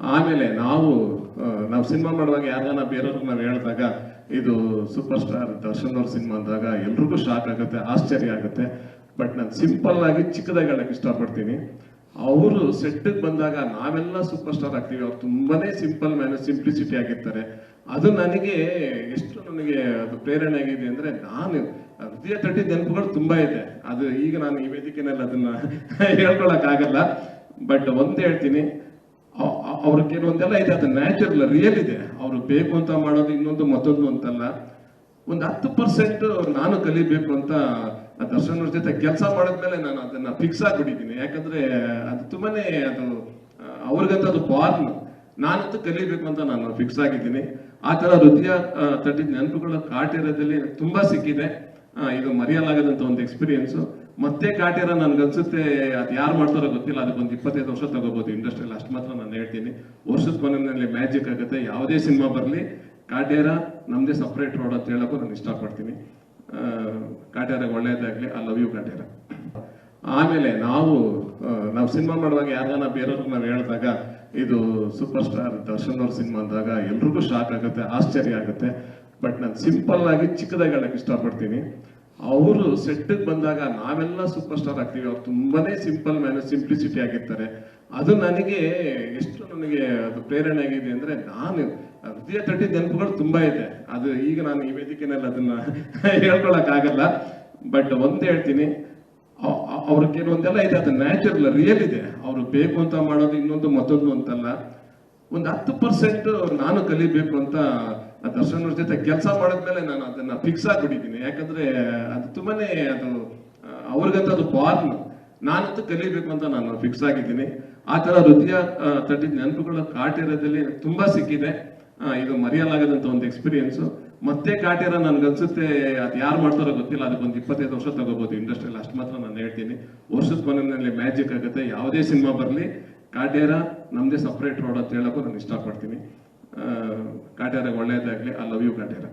ಆಮೇಲೆ ನಾವು ನಾವು ಸಿನಿಮಾ ಮಾಡುವಾಗ ಯಾರನ್ನ ಬೇರೆಯವ್ರಿಗೆ ನಾವು ಹೇಳಿದಾಗ, ಇದು ಸೂಪರ್ ಸ್ಟಾರ್ ದರ್ಶನ್ ಅವ್ರ ಸಿನಿಮಾ ಅಂದಾಗ ಎಲ್ರಿಗೂ ಶಾಕ್ ಆಗುತ್ತೆ, ಆಶ್ಚರ್ಯ ಆಗುತ್ತೆ. ಬಟ್ ನಾನು ಸಿಂಪಲ್ ಆಗಿ ಚಿಕ್ಕದಾಗಿ ಹೇಳಕ್ಕೆ ಇಷ್ಟಪಡ್ತೀನಿ. ಅವರು ಸೆಟ್ಟಿಗೆ ಬಂದಾಗ ನಾವೆಲ್ಲ ಸೂಪರ್ ಸ್ಟಾರ್ ಆಗ್ತೀವಿ. ಅವ್ರು ತುಂಬಾನೇ ಸಿಂಪಲ್ ಮ್ಯಾನ್ ಸಿಂಪ್ಲಿಸಿಟಿ ಆಗಿರ್ತಾರೆ. ಅದು ನನಗೆ ಎಷ್ಟು ನನಗೆ ಅದು ಪ್ರೇರಣೆ ಆಗಿದೆ ಅಂದ್ರೆ ನಾನು ಹೃದಯ ತಟ್ಟಿ ನೆನಪುಗಳು ತುಂಬಾ ಇದೆ. ಅದು ಈಗ ನಾನು ಈ ವೇದಿಕೆನಲ್ಲಿ ಅದನ್ನ ಹೇಳ್ಕೊಳಕ್ಕಾಗಲ್ಲ ಬಟ್ ಒಂದು ಹೇಳ್ತೀನಿ ಅವ್- ಅವ್- ಅವ್ರ ಕೆಲವೊಂದೆಲ್ಲ ಇದೆ, ಅದು ನ್ಯಾಚುರಲ್ ರಿಯಲ್ ಇದೆ. ಅವರು ಬೇಕು ಅಂತ ಮಾಡೋದು ಇನ್ನೊಂದು ಮತ್ತೊಂದು ಅಂತಲ್ಲ. ಒಂದು ಹತ್ತು ಪರ್ಸೆಂಟ್ ನಾನು ಕಲಿಬೇಕು ಅಂತ ಆ ದರ್ಶನ್ ಅವ್ರ ಜೊತೆ ಕೆಲಸ ಮಾಡಿದ್ಮೇಲೆ ನಾನು ಅದನ್ನ ಫಿಕ್ಸ್ ಆಗಿಬಿಟ್ಟಿದ್ದೀನಿ. ಯಾಕಂದ್ರೆ ಅದು ತುಂಬಾನೇ ಅದು ಅವ್ರಿಗಂತ ಅದು ಬಾರ್ನ್ ನಾನಂತೂ ಕಲಿಬೇಕು ಅಂತ ನಾನು ಫಿಕ್ಸ್ ಆಗಿದ್ದೀನಿ. ಆ ತರ ಹೃದಯ ತಟ್ಟಿದ ನೆನಪುಗಳ ಕಾಟಿರೋದಲ್ಲಿ ತುಂಬಾ ಸಿಕ್ಕಿದೆ. ಇದು ಮರೆಯಲಾಗದಂತ ಒಂದು ಎಕ್ಸ್ಪೀರಿಯನ್ಸ್ ಮತ್ತೆ ಕಾಟಿರ ನನ್ಗನ್ಸುತ್ತೆ ಅದು ಯಾರು ಮಾಡ್ತಾರೋ ಗೊತ್ತಿಲ್ಲ ಅದಕ್ಕೊಂದು ಇಪ್ಪತ್ತೈದು ವರ್ಷ ತಗೋಬಹುದು ಇಂಡಸ್ಟ್ರಿಯಲ್ಲಿ ಅಷ್ಟು ಮಾತ್ರ ನಾನು ಹೇಳ್ತೀನಿ. ವರ್ಷದ ಕೊನೆಯಲ್ಲಿ ಮ್ಯಾಜಿಕ್ ಆಗುತ್ತೆ, ಯಾವುದೇ ಸಿನಿಮಾ ಬರಲಿ ಕಾಟೇರ ನಮ್ದೇ ಸಪ್ರೇಟ್ ರೋಡ್ ಅಂತ ಹೇಳಕ್ಕೂ ನಾನು ಇಷ್ಟಪಡ್ತೀನಿ. ಕಾಟೇರ ಒಳ್ಳೇದಾಗ್ಲಿ ಐ ಲವ್ ಯು ಕಾಟೇರ ಆಮೇಲೆ ನಾವು ನಾವು ಸಿನಿಮಾ ಮಾಡುವಾಗ ಯಾರನ್ನ ಬೇರೆಯವ್ರಿಗೆ ನಾವು ಹೇಳಿದಾಗ, ಇದು ಸೂಪರ್ ಸ್ಟಾರ್ ದರ್ಶನ್ ಅವ್ರ ಸಿನಿಮಾ ಅಂದಾಗ ಎಲ್ರಿಗೂ ಶಾಕ್ ಆಗುತ್ತೆ, ಆಶ್ಚರ್ಯ ಆಗುತ್ತೆ. ಬಟ್ ನಾನು ಸಿಂಪಲ್ ಆಗಿ ಚಿಕ್ಕದಾಗಿ ಹೇಳಕ್ ಇಷ್ಟಪಡ್ತೀನಿ. ಅವರು ಸೆಟ್ಟಿಗೆ ಬಂದಾಗ ನಾವೆಲ್ಲ ಸೂಪರ್ ಸ್ಟಾರ್ ಆಗ್ತೀವಿ. ಅವ್ರು ತುಂಬಾನೇ ಸಿಂಪಲ್ ಮ್ಯಾನ್ ಸಿಂಪ್ಲಿಸಿಟಿ ಆಗಿರ್ತಾರೆ. ಅದು ನನಗೆ ಎಷ್ಟು ನನಗೆ ಅದು ಪ್ರೇರಣೆ ಆಗಿದೆ ಅಂದ್ರೆ ನಾನು ಹೃದಯ ತಟ್ಟಿ ನೆನಪುಗಳು ತುಂಬಾ ಇದೆ. ಅದು ಈಗ ನಾನು ಈ ವೇದಿಕೆನಲ್ಲಿ ಅದನ್ನ ಹೇಳ್ಕೊಳಕ್ ಆಗಲ್ಲ ಬಟ್ ಒಂದ್ ಹೇಳ್ತೀನಿ ಅವ್ರ ಕೆಲವೊಂದೆಲ್ಲ ಇದೆ. ಅದು ನ್ಯಾಚುರಲ್ ರಿಯಲ್ ಇದೆ. ಅವರು ಬೇಕು ಅಂತ ಮಾಡೋದು ಇನ್ನೊಂದು ಮತ್ತೊಂದು ಅಂತಲ್ಲ. ಒಂದು ಹತ್ತು ಪರ್ಸೆಂಟ್ ನಾನು ಕಲಿಬೇಕು ಅಂತ ಆ ದರ್ಶನ್ ಜೊತೆ ಕೆಲಸ ಮಾಡಿದ್ಮೇಲೆ ನಾನು ಅದನ್ನ ಫಿಕ್ಸ್ ಆಗಿಬಿಟ್ಟಿದ್ದೀನಿ. ಯಾಕಂದ್ರೆ ಅದು ತುಂಬಾನೇ ಅದು ಅವ್ರಿಗಂತ ಅದು ಬಾರ್ನ್ ನಾನಂತೂ ಕಲಿಬೇಕು ಅಂತ ನಾನು ಫಿಕ್ಸ್ ಆಗಿದ್ದೀನಿ. ಆ ತರ ಹೃದಯ ತಟ್ಟಿದ ನೆನಪುಗಳ ಕಾಟೇರದಲ್ಲಿ ತುಂಬಾ ಸಿಕ್ಕಿದೆ. ಇದು ಮರೆಯಲಾಗದಂತ ಒಂದು ಎಕ್ಸ್ಪೀರಿಯನ್ಸ್ ಮತ್ತೆ ಕಾಟಿರ ನನ್ಗನ್ಸುತ್ತೆ ಅದು ಯಾರು ಮಾಡ್ತಾರೋ ಗೊತ್ತಿಲ್ಲ. ಅದಕ್ಕೊಂದು ಇಪ್ಪತ್ತೈದು ವರ್ಷ ತಗೋಬಹುದು ಇಂಡಸ್ಟ್ರಿಯಲ್ಲಿ ಅಷ್ಟು ಮಾತ್ರ ನಾನು ಹೇಳ್ತೀನಿ. ವರ್ಷದ ಕೊನೆಯಲ್ಲಿ ಮ್ಯಾಜಿಕ್ ಆಗುತ್ತೆ. ಯಾವುದೇ ಸಿನಿಮಾ ಬರಲಿ ಕಾಟೇರ ನಮ್ದೇ ಸಪ್ರೇಟ್ ರೋಡ್ ಅಂತ ಹೇಳಕ್ಕೂ ನಾನು ಇಷ್ಟಪಡ್ತೀನಿ. ಆ, ಒಳ್ಳೆಯದಾಗಲಿ ಐ ಲವ್ ಯು ಕಾಟೇರ